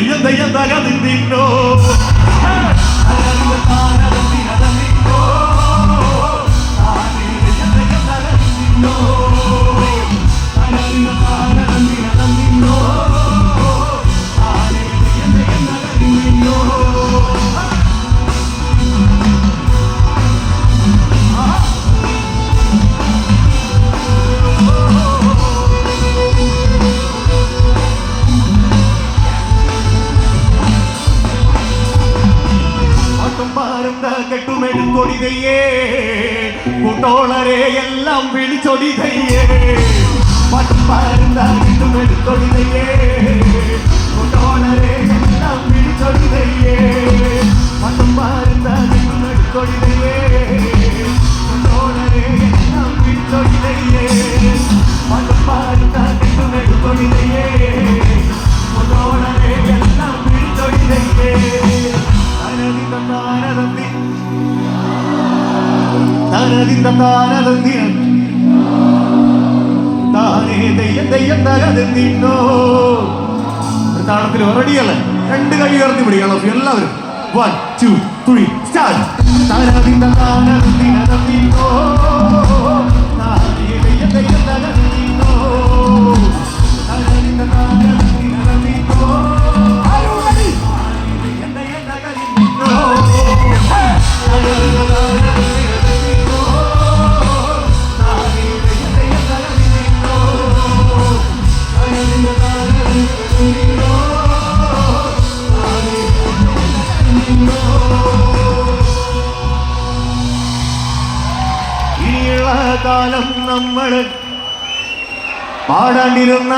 ദയ്യം ദയ്യം பாட்டும் பாருந்த கட்டுமெடு கொடிதையே கூட்டோளரே எல்லாம் விழிச்சொடிதையே. பாட்டும் பாருந்த கட்டுமெடு താനതന്തി താനതിന്ത താനതന്തി താനേ തെയ്യം തെയ്യം തകതെന്നിട്ടോ താളത്തിൽ റെഡിയല്ലേ രണ്ട് കൈ ഉയർത്തി പിടിക്കണം എല്ലാവരും. വൺ ടു ത്രീ സ്റ്റാർട്ട് താനതന്തി കാലം നമ്മൾ പാടാണ്ടിരുന്ന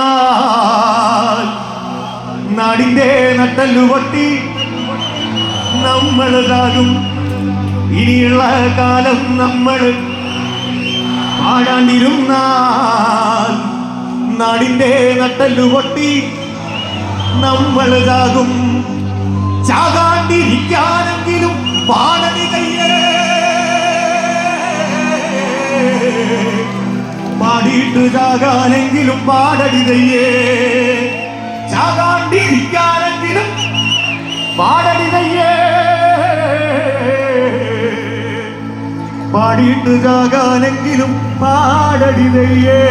നാടിന്റെ നട്ടല്ലു പൊട്ടി നമ്മളതാകും ഇനിയുള്ള കാലം നമ്മൾ പാടാണ്ടിരുന്ന നാടിന്റെ നട്ടല്ലു പൊട്ടി നമ്മളതാകും ചാകാണ്ടിരിക്കാനെങ്കിലും പാടണി കയ്യേ പാടിയിട്ട് ചാകാനെങ്കിലും പാടടി കയ്യേ ചാകാണ്ടിരിക്കാനെങ്കിലും പാടടിതയ്യേ പാടിയിട്ട് ചാകാനെങ്കിലും പാടടിതയ്യേ